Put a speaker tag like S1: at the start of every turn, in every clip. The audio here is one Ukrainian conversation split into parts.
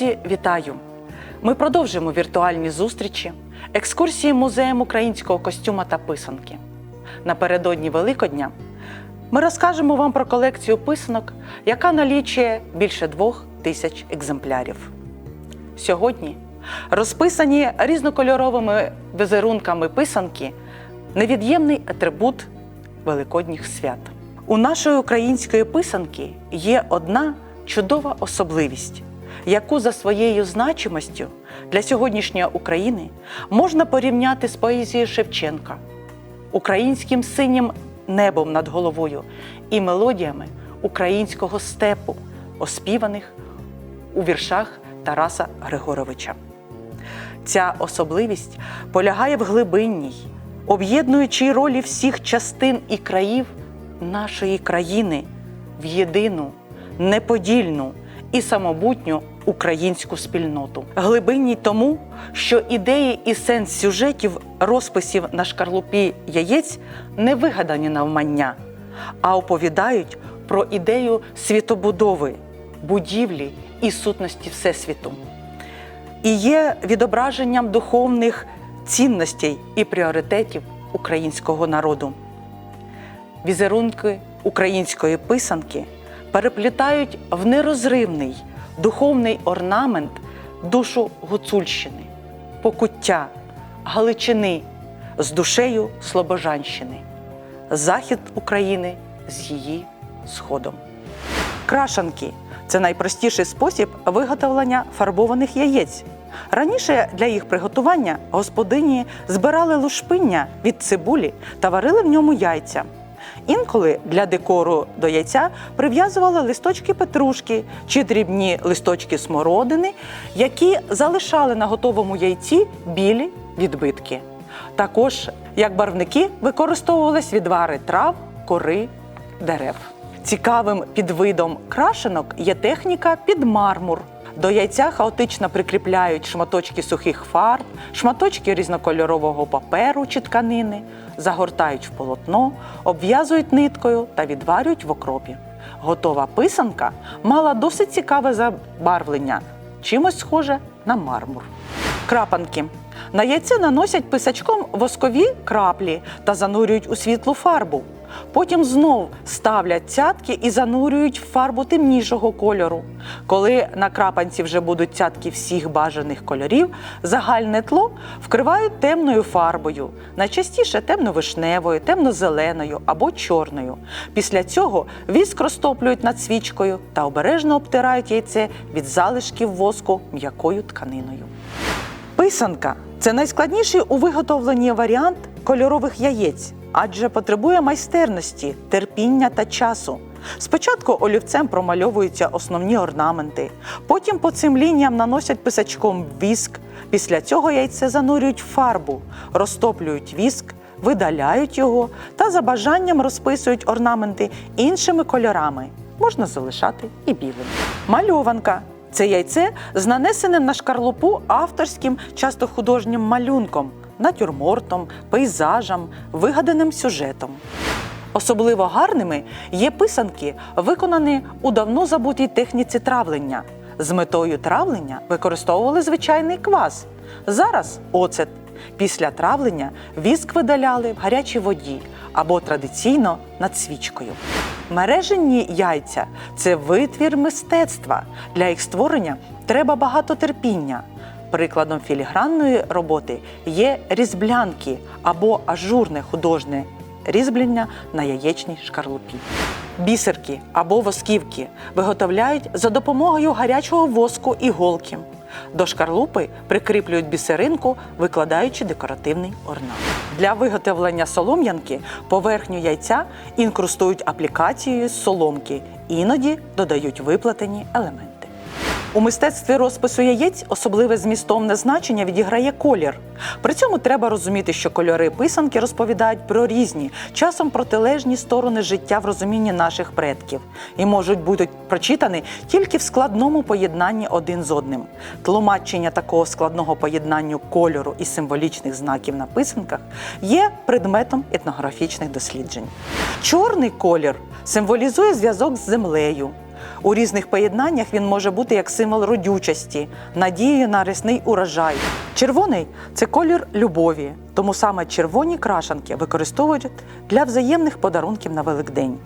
S1: Друзі, вітаю! Ми продовжуємо віртуальні зустрічі, екскурсії музеєм українського костюма та писанки. Напередодні Великодня ми розкажемо вам про колекцію писанок, яка налічує більше двох тисяч екземплярів. Сьогодні розписані різнокольоровими візерунками писанки невід'ємний атрибут великодніх свят. У нашої української писанки є одна чудова особливість, яку за своєю значимостю для сьогоднішньої України можна порівняти з поезією Шевченка, українським синім небом над головою і мелодіями українського степу, оспіваних у віршах Тараса Григоровича. Ця особливість полягає в глибинній, об'єднуючій ролі всіх частин і країв нашої країни в єдину, неподільну і самобутню українську спільноту. Глибинній тому, що ідеї і сенс сюжетів розписів на шкарлупі яєць не вигадані навмання, а оповідають про ідею світобудови, будівлі і сутності Всесвіту і є відображенням духовних цінностей і пріоритетів українського народу. Візерунки української писанки переплітають в нерозривний духовний орнамент душу Гуцульщини, покуття, Галичини з душею Слобожанщини, захід України з її сходом. Крашанки це найпростіший спосіб виготовлення фарбованих яєць. Раніше для їх приготування господині збирали лушпиння від цибулі та варили в ньому яйця. Інколи для декору до яйця прив'язували листочки петрушки чи дрібні листочки смородини, які залишали на готовому яйці білі відбитки. Також як барвники використовувались відвари трав, кори, дерев. Цікавим підвидом крашенок є техніка під мармур. До яйця хаотично прикріпляють шматочки сухих фарб, шматочки різнокольорового паперу чи тканини, загортають в полотно, обв'язують ниткою та відварюють в окропі. Готова писанка мала досить цікаве забарвлення, чимось схоже на мармур. Крапанки. На яйце наносять писачком воскові краплі та занурюють у світлу фарбу. Потім знов ставлять цятки і занурюють в фарбу темнішого кольору. Коли на крапанці вже будуть цятки всіх бажаних кольорів, загальне тло вкривають темною фарбою, найчастіше темно-вишневою, темно-зеленою або чорною. Після цього віск розтоплюють над свічкою та обережно обтирають яйце від залишків воску м'якою тканиною. Писанка це найскладніший у виготовленні варіант кольорових яєць, адже потребує майстерності, терпіння та часу. Спочатку олівцем промальовуються основні орнаменти, потім по цим лініям наносять писачком віск. Після цього яйце занурюють в фарбу, розтоплюють віск, видаляють його та за бажанням розписують орнаменти іншими кольорами. Можна залишати і білим. Мальованка це яйце з нанесеним на шкарлупу авторським, часто художнім малюнком, натюрмортом, пейзажем, вигаданим сюжетом. Особливо гарними є писанки, виконані у давно забутій техніці травлення. З метою травлення використовували звичайний квас. Зараз оцет. Після травлення віск видаляли в гарячій воді або традиційно над свічкою. Мереженні яйця це витвір мистецтва. Для їх створення треба багато терпіння. Прикладом філігранної роботи є різблянки або ажурне художнє різьблення на яєчній шкарлупі. Бісерки або восківки виготовляють за допомогою гарячого воску і голки. До шкарлупи прикріплюють бісеринку, викладаючи декоративний орнамент. Для виготовлення солом'янки поверхню яйця інкрустують аплікацією соломки, іноді додають виплетені елементи. У мистецтві розпису яєць особливе змістовне значення відіграє колір. При цьому треба розуміти, що кольори писанки розповідають про різні, часом протилежні сторони життя в розумінні наших предків і можуть бути прочитані тільки в складному поєднанні один з одним. Тлумачення такого складного поєднання кольору і символічних знаків на писанках є предметом етнографічних досліджень. Чорний колір символізує зв'язок з землею. У різних поєднаннях він може бути як символ родючості, надії на рясний урожай. Червоний це колір любові, тому саме червоні крашанки використовують для взаємних подарунків на Великдень.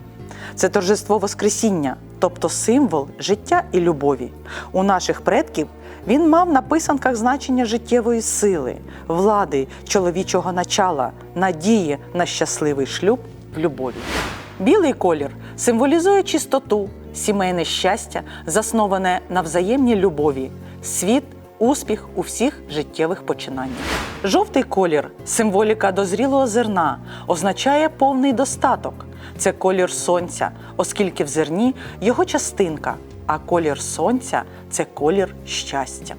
S1: Це торжество Воскресіння, тобто символ життя і любові. У наших предків він мав на писанках значення життєвої сили, влади, чоловічого начала, надії на щасливий шлюб любові. Білий колір символізує чистоту, сімейне щастя, засноване на взаємній любові, світ, успіх у всіх життєвих починаннях. Жовтий колір символіка дозрілого зерна, означає повний достаток. Це колір сонця, оскільки в зерні його частинка, а колір сонця це колір щастя.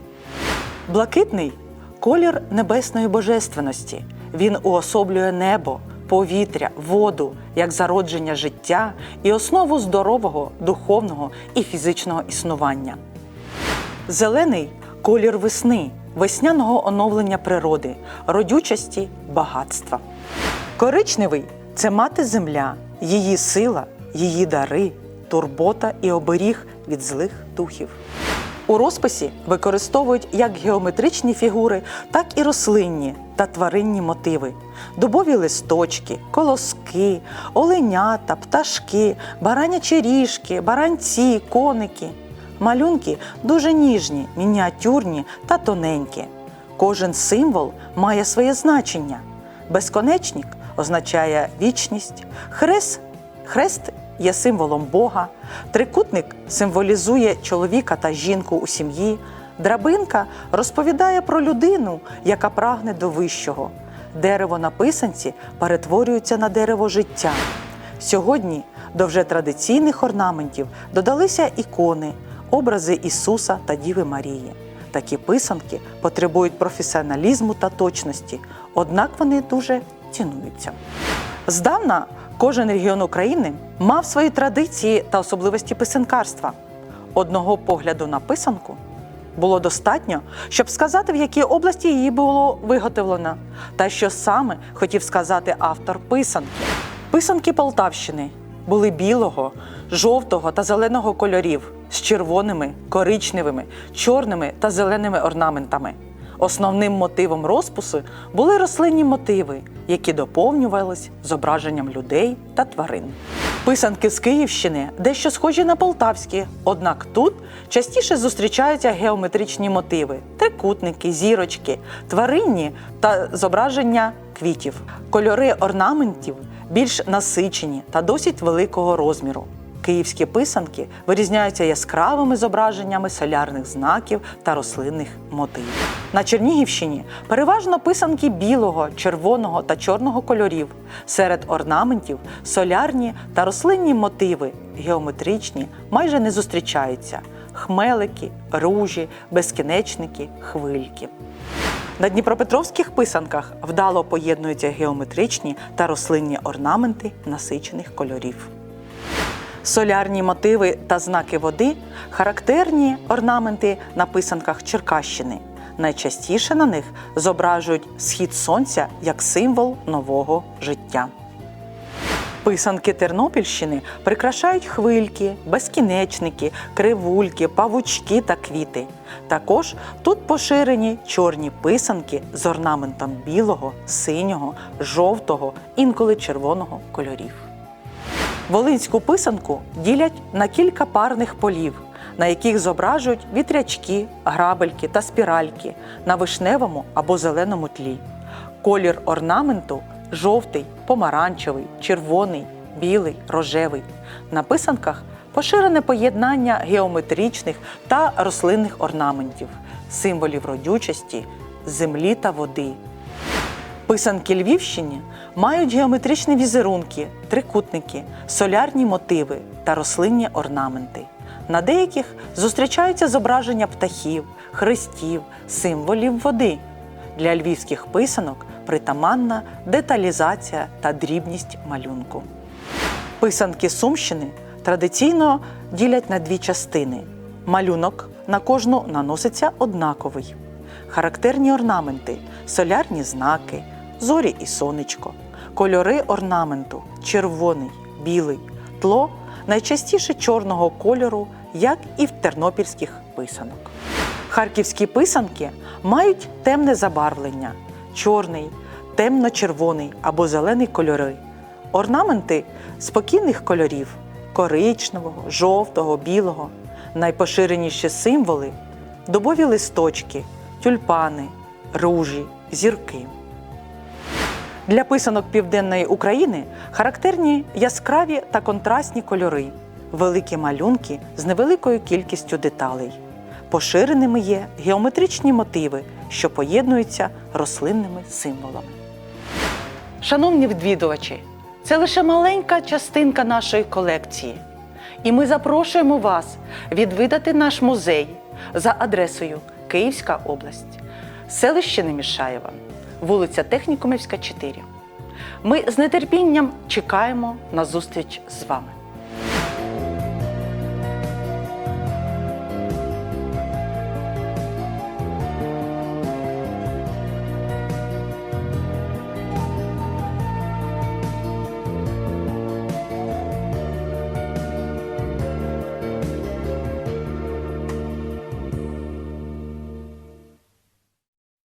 S1: Блакитний колір небесної божественності. Він уособлює небо, повітря, воду як зародження життя і основу здорового, духовного і фізичного існування. Зелений колір весни, весняного оновлення природи, родючості, багатства. Коричневий це мати земля, її сила, її дари, турбота і оберіг від злих духів. У розписі використовують як геометричні фігури, так і рослинні та тваринні мотиви: дубові листочки, колоски, оленята, пташки, баранячі ріжки, баранці, коники. Малюнки дуже ніжні, мініатюрні та тоненькі. Кожен символ має своє значення. Безконечник означає вічність, хрест, хрест є символом Бога, трикутник символізує чоловіка та жінку у сім'ї, драбинка розповідає про людину, яка прагне до вищого. Дерево на писанці перетворюється на дерево життя. Сьогодні до вже традиційних орнаментів додалися ікони, образи Ісуса та Діви Марії. Такі писанки потребують професіоналізму та точності, однак вони дуже цінуються. Здавна кожен регіон України мав свої традиції та особливості писанкарства. Одного погляду на писанку було достатньо, щоб сказати, в якій області її було виготовлено, та що саме хотів сказати автор писанки. Писанки Полтавщини були білого, жовтого та зеленого кольорів з червоними, коричневими, чорними та зеленими орнаментами. Основним мотивом розпису були рослинні мотиви, які доповнювались зображенням людей та тварин. Писанки з Київщини дещо схожі на полтавські, однак тут частіше зустрічаються геометричні мотиви: трикутники, зірочки, тваринні та зображення квітів. Кольори орнаментів більш насичені та досить великого розміру. Київські писанки вирізняються яскравими зображеннями солярних знаків та рослинних мотивів. На Чернігівщині переважно писанки білого, червоного та чорного кольорів. Серед орнаментів солярні та рослинні мотиви, геометричні, майже не зустрічаються: хмелики, ружі, безкінечники, хвильки. На дніпропетровських писанках вдало поєднуються геометричні та рослинні орнаменти насичених кольорів. Солярні мотиви та знаки води характерні орнаменти на писанках Черкащини. Найчастіше на них зображують схід сонця як символ нового життя. Писанки Тернопільщини прикрашають хвильки, безкінечники, кривульки, павучки та квіти. Також тут поширені чорні писанки з орнаментом білого, синього, жовтого, інколи червоного кольорів. Волинську писанку ділять на кілька парних полів, на яких зображують вітрячки, грабельки та спіральки на вишневому або зеленому тлі. Колір орнаменту жовтий, помаранчевий, червоний, білий, рожевий. На писанках поширене поєднання геометричних та рослинних орнаментів, символів родючості, землі та води. Писанки Львівщини мають геометричні візерунки, трикутники, солярні мотиви та рослинні орнаменти. На деяких зустрічаються зображення птахів, хрестів, символів води. Для львівських писанок притаманна деталізація та дрібність малюнку. Писанки Сумщини традиційно ділять на дві частини. Малюнок на кожну наноситься однаковий. Характерні орнаменти, солярні знаки, зорі і сонечко, кольори орнаменту червоний, білий, тло найчастіше чорного кольору, як і в тернопільських писанок. Харківські писанки мають темне забарвлення чорний, темно-червоний або зелений кольори, орнаменти спокійних кольорів коричневого, жовтого, білого, найпоширеніші символи дубові листочки, тюльпани, ружі, зірки. Для писанок Південної України характерні яскраві та контрастні кольори, великі малюнки з невеликою кількістю деталей. Поширеними є геометричні мотиви, що поєднуються рослинними символами. Шановні відвідувачі, це лише маленька частинка нашої колекції. І ми запрошуємо вас відвідати наш музей за адресою Київська область, селище Немішаєва, вулиця Технікумівська, 4. Ми з нетерпінням чекаємо на зустріч з вами.